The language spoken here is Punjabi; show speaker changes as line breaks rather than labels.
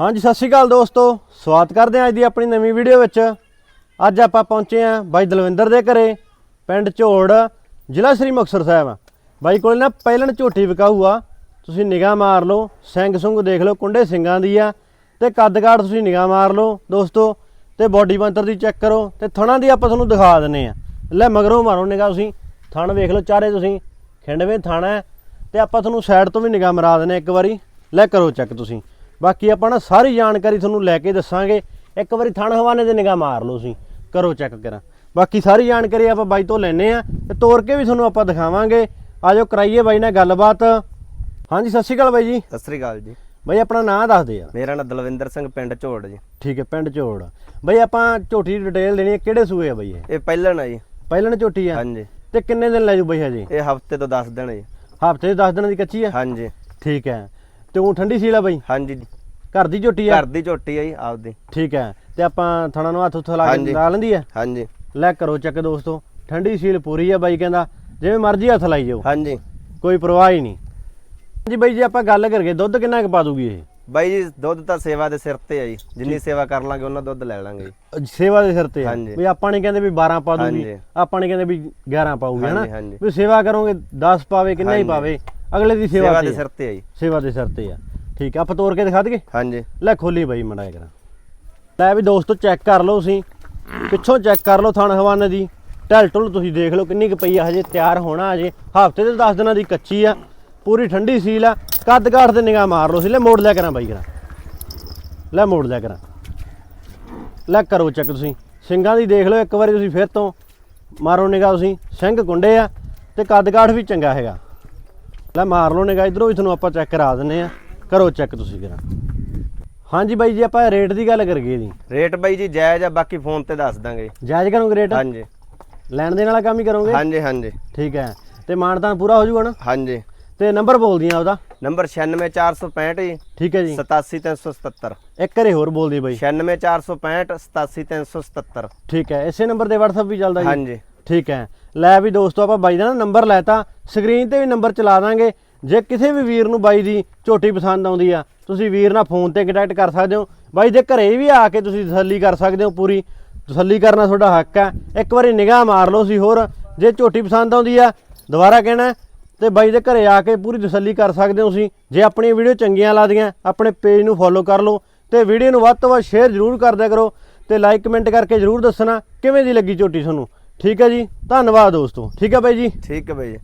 ਹਾਂਜੀ, ਸਤਿ ਸ਼੍ਰੀ ਅਕਾਲ ਦੋਸਤੋ। ਸਵਾਗਤ ਕਰਦੇ ਹਾਂ ਅੱਜ ਦੀ ਆਪਣੀ ਨਵੀਂ ਵੀਡੀਓ ਵਿੱਚ। ਅੱਜ ਆਪਾਂ ਪਹੁੰਚੇ ਹਾਂ ਬਾਈ ਦਲਵਿੰਦਰ ਦੇ ਘਰੇ, ਪਿੰਡ ਝੋੜ, ਜ਼ਿਲ੍ਹਾ ਸ੍ਰੀ ਮੁਕਤਸਰ ਸਾਹਿਬ। ਬਾਈ ਕੋਲ ਨਾ ਪਹਿਲਣ ਝੋਟੀ ਵਿਕਾਊ ਆ। ਤੁਸੀਂ ਨਿਗਾਹ ਮਾਰ ਲਓ, ਸਿੰਘ ਸੁੰਗ ਦੇਖ ਲਓ, ਕੁੰਡੇ ਸਿੰਘਾਂ ਦੀ ਆ। ਤੇ ਕੱਦ ਕਾਠ ਤੁਸੀਂ ਨਿਗਾਹ ਮਾਰ ਲਓ ਦੋਸਤੋ, ਤੇ ਬਾਡੀ ਬੰਤਰ ਦੀ ਚੈੱਕ ਕਰੋ, ਤੇ ਥਣਾ ਦੀ ਆਪਾਂ ਤੁਹਾਨੂੰ ਦਿਖਾ ਦਿੰਨੇ ਆ। ਲੈ ਮਗਰੋਂ ਮਾਰੋ ਨਿਗਾਹ ਤੁਸੀਂ। ਥਣ ਵੇਖ ਲਓ ਚਾਰੇ ਤੁਸੀਂ। ਖਿੰਡਵੇਂ ਥਾਣਾ ਹੈ। ਤੇ ਆਪਾਂ ਤੁਹਾਨੂੰ ਸਾਈਡ ਤੋਂ ਵੀ ਨਿਗਾਹ ਮਰਾ ਦਿੰਨੇ ਇੱਕ ਵਾਰੀ। ਲੈ ਕਰੋ ਚੈੱਕ ਤੁਸੀਂ। ਬਾਕੀ ਆਪਾਂ ਨਾ ਸਾਰੀ ਜਾਣਕਾਰੀ ਤੁਹਾਨੂੰ ਲੈ ਕੇ ਦੱਸਾਂਗੇ। ਇੱਕ ਵਾਰੀ ਥਣ ਹਵਾਨੇ ਦੇ ਨਿਗਾਹ ਮਾਰ ਲਓ ਤੁਸੀਂ ਕਰੋ ਚੈੱਕ ਕਰਾਂ। ਬਾਕੀ ਸਾਰੀ ਜਾਣਕਾਰੀ ਆਪਾਂ ਬਾਈ ਤੋਂ ਲੈਣੇ ਆ ਤੇ ਤੋੜ ਕੇ ਵੀ ਤੁਹਾਨੂੰ ਆਪਾਂ ਦਿਖਾਵਾਂਗੇ। ਆਜੋ ਕਰਾਈਏ ਬਾਈ ਨਾਲ ਗੱਲਬਾਤ। ਹਾਂਜੀ ਸਤਿ ਸ਼੍ਰੀ ਅਕਾਲ ਬਾਈ ਜੀ।
ਸਤਿ ਸ੍ਰੀ ਅਕਾਲ ਜੀ।
ਬਾਈ ਆਪਣਾ ਨਾਂ ਦੱਸ ਦੇ ਯਾਰ।
ਮੇਰਾ ਨਾਮ ਦਲਵਿੰਦਰ ਸਿੰਘ ਪਿੰਡ ਝੋੜ ਜੀ।
ਠੀਕ ਹੈ ਪਿੰਡ ਝੋੜ। ਬਾਈ ਆਪਾਂ ਝੋਟੀ ਦੀ ਡਿਟੇਲ ਦੇਣੀ ਹੈ ਕਿਹੜੇ ਸੂਏ ਆ ਬਾਈ ਇਹ?
ਇਹ ਪਹਿਲਣ ਆ ਜੀ।
ਪਹਿਲਣ ਝੋਟੀ ਆ?
ਹਾਂਜੀ।
ਤੇ ਕਿੰਨੇ ਦਿਨ ਲੈ ਜੂ ਬਾਈ ਹਜੇ?
ਇਹ ਹਫ਼ਤੇ ਤੋਂ 10 ਦਿਨ ਜੀ।
ਹਫ਼ਤੇ ਦੇ 10 ਦਿਨਾਂ ਦੀ ਕੱਚੀ ਆ?
ਹਾਂਜੀ।
ਠੀਕ ਹੈ। ਤੇ ਉਹ ਠੰਡੀ ਸੀਲ ਆ ਬਾਈ?
ਹਾਂਜੀ।
ਘਰ ਦੀ ਝੋਟੀ ਆ?
ਘਰ ਦੀ ਝੋਟੀ ਆ ਜੀ ਆਪਦੀ।
ਠੀਕ ਹੈ। ਤੇ ਆਪਾਂ ਥਣਾ ਨੂੰ ਹੱਥ ਉੱਥ ਲਾ ਕੇ। ਲਾ ਲੈਂਦੀ ਆ
ਹਾਂਜੀ।
ਲੈ ਕਰੋ ਚੱਕ ਦੋਸਤੋ। ਠੰਡੀ ਸੀਲ ਪੂਰੀ ਆ ਬਾਈ ਕਹਿੰਦਾ। ਜਿਵੇਂ ਮਰਜ਼ੀ ਹੱਥ ਲਾਈ ਜਾਓ।
ਹਾਂਜੀ।
ਕੋਈ ਪਰਵਾਹ ਹੀ ਨਹੀਂ। ਜੀ ਬਾਈ ਜੇ ਆਪਾਂ ਗੱਲ ਕਰੀਏ ਦੁੱਧ ਕਿੰਨਾ ਕੁ ਪਾ ਦੂਗੀ ਇਹ?
ਬਾਈ ਜੀ ਦੁੱਧ ਤਾਂ ਸੇਵਾ ਦੇ ਸਿਰ ਤੇ ਆ ਜੀ। ਜਿੰਨੀ ਸੇਵਾ ਕਰ ਲਾਂਗੇ ਉਹਨਾਂ ਦੁੱਧ ਲੈ ਲਾਂਗੇ ਜੀ।
ਸੇਵਾ ਦੇ ਸਿਰ ਤੇ। ਵੀ ਆਪਾਂ ਨਹੀਂ ਕਹਿੰਦੇ ਵੀ 12 ਪਾ ਦੂਗੀ। ਆਪਾਂ ਨਹੀਂ ਕਹਿੰਦੇ ਵੀ 11 ਪਾਊਗੀ
ਹਾਂਜੀ,
ਹਨਾ। ਵੀ ਸੇਵਾ ਕਰੋਗੇ 10 ਪਾਵੇ ਕਿੰਨਾ ਹੀ। ਪਾਵੇ। ਅਗਲੇ ਦੀ ਸੇਵਾ ਤੇ
ਦੇ। ਸਿਰ ਤੇ ਆ ਜੀ।
ਸੇਵਾ ਦੇ ਸਿਰ ਤੇ ਆ। ਠੀਕ ਆ ਆਪਾਂ ਤੋੜ ਕੇ ਦਿਖਾ ਦਈਏ?
ਹਾਂਜੀ।
ਲੈ ਖੋਲੀ ਬਾਈ ਮੜਾ ਕਰਾਂ। ਲੈ ਵੀ ਦੋਸਤੋ ਚੈੱਕ ਕਰ ਲਓ ਤੁਸੀਂ। ਪਿੱਛੋਂ ਚੈੱਕ ਕਰ ਲਓ ਥਣ ਹਵਾਨੇ ਦੀ। ਢਲ ਢੁਲ ਤੁਸੀਂ ਦੇਖ ਲਓ ਕਿੰਨੀ ਕੁ ਪਈ ਆ ਹਜੇ ਤਿਆਰ ਹੋਣਾ ਹਜੇ। ਹਫ਼ਤੇ ਦੇ 10 ਦਿਨਾਂ ਦੀ ਕੱਚੀ ਆ। ਪੂਰੀ ਠੰਡੀ ਸੀਲ ਆ। ਕੱਦ ਕਾਠ ਤੇ ਨਿਗਾਹ ਮਾਰ ਲਓ ਸੀ ਲੈ ਮੋੜ ਲਿਆ ਕਰਾਂ ਬਾਈ ਕਰਾਂ। ਲੈ ਮੋੜ ਲਿਆ ਕਰਾਂ। ਲੈ ਕਰੋ ਚੈੱਕ ਤੁਸੀਂ। ਸਿੰਘਾਂ ਦੀ ਦੇਖ ਲਓ ਇੱਕ ਵਾਰੀ ਤੁਸੀਂ ਫਿਰ ਤੋਂ। ਮਾਰੋ ਨਿਗਾਹ ਤੁਸੀਂ। ਸਿੰਘ ਕੁੰਡੇ ਆ ਤੇ ਕੱਦ ਕਾਠ ਵੀ ਚੰਗਾ ਹੈਗਾ। ਲੈ ਮਾਰ ਲਓ ਨਿਗਾਹ ਇਧਰੋਂ ਵੀ ਤੁਹਾਨੂੰ ਆਪਾਂ ਚੈੱਕ ਕਰਾ ਦਿੰਨੇ ਆ ਕਰੋ ਚੈੱਕ ਤੁਸੀਂ ਕਰਾਂ ਹਾਂਜੀ ਬਾਈ ਜੀ ਆਪਾਂ ਰੇਟ ਦੀ ਗੱਲ ਕਰੀਏ ਜੀ।
ਰੇਟ ਬਾਈ ਜੀ ਜਾਇਜ਼ ਆ ਬਾਕੀ ਫੋਨ ਤੇ ਦੱਸ ਦਾਂਗੇ।
ਜਾਇਜ਼ ਕਰੋਗੇ ਰੇਟ
ਹਾਂਜੀ।
ਲੈਣ ਦੇਣ ਵਾਲਾ ਕੰਮ ਹੀ ਕਰੋਗੇ?
ਹਾਂਜੀ ਹਾਂਜੀ।
ਠੀਕ ਹੈ। ਤੇ ਮਾਨਤਾਨ ਪੂਰਾ ਹੋ ਜਾਊਗਾ ਨਾ?
ਹਾਂਜੀ।
ਤੇ ਨੰਬਰ ਬੋਲ ਦੀਆਂ ਉਹਦਾ।
ਨੰਬਰ 96465 ਜੀ
ਠੀਕ ਹੈ ਜੀ।
87377
ਇੱਕ ਘਰੇ ਹੋਰ ਬੋਲ ਦੀ ਬਾਈ।
96465 87377
ਠੀਕ ਹੈ ਇਸੇ ਨੰਬਰ ਤੇ WhatsApp ਵੀ ਚੱਲਦਾ ਜੀ।
ਹਾਂਜੀ।
ਠੀਕ ਹੈ। ਲੈ ਵੀ ਦੋਸਤੋ, ਆਪਾਂ ਬਾਈ ਦਾ ਨਾ ਨੰਬਰ ਲੈਤਾ। ਸਕਰੀਨ ਤੇ ਵੀ ਨੰਬਰ ਚਲਾ ਦਾਂਗੇ। ਜੇ ਕਿਸੇ ਵੀ ਵੀਰ ਨੂੰ ਬਾਈ ਦੀ ਝੋਟੀ ਪਸੰਦ ਆਉਂਦੀ ਆ, ਤੁਸੀਂ ਵੀਰ ਨਾਲ ਫੋਨ ਤੇ ਕੰਟੈਕਟ ਕਰ ਸਕਦੇ ਹੋ। ਬਾਈ ਦੇ ਘਰੇ ਵੀ ਆ ਕੇ ਤੁਸੀਂ ਤਸੱਲੀ ਕਰ ਸਕਦੇ ਹੋ ਪੂਰੀ। ਤਸੱਲੀ ਕਰਨਾ ਤੁਹਾਡਾ ਹੱਕ ਹੈ। ਇੱਕ ਵਾਰੀ ਨਿਗਾਹ ਮਾਰ ਲਓ ਸੀ ਹੋਰ। ਜੇ ਝੋਟੀ ਪਸੰਦ ਆਉਂਦੀ ਆ, ਦੁਬਾਰਾ ਕਹਿਣਾ ਤੇ ਬਾਈ ਦੇ ਘਰੇ ਆ ਕੇ ਪੂਰੀ ਤਸੱਲੀ ਕਰ ਸਕਦੇ ਹੋ ਤੁਸੀਂ। ਜੇ ਆਪਣੀ ਵੀਡੀਓ ਚੰਗੀਆਂ ਲੱਗਦੀਆਂ, ਆਪਣੇ ਪੇਜ ਨੂੰ ਫੋਲੋ ਕਰ ਲਓ। ਤੇ ਵੀਡੀਓ ਨੂੰ ਵੱਧ ਤੋਂ ਵੱਧ ਸ਼ੇਅਰ ਜ਼ਰੂਰ ਕਰ ਕਰੋ। ਤੇ ਲਾਈਕ ਕਮੈਂਟ ਕਰਕੇ ਜ਼ਰੂਰ ਦੱਸਣਾ, ਕਿਵੇਂ ਦੀ ਲੱਗੀ ਝੋਟੀ ਤੁਹਾਨੂੰ? ਠੀਕ ਹੈ ਜੀ ਧੰਨਵਾਦ ਦੋਸਤੋ। ਠੀਕ ਹੈ ਬਾਈ ਜੀ?
ਠੀਕ ਹੈ ਬਾਈ ਜੀ।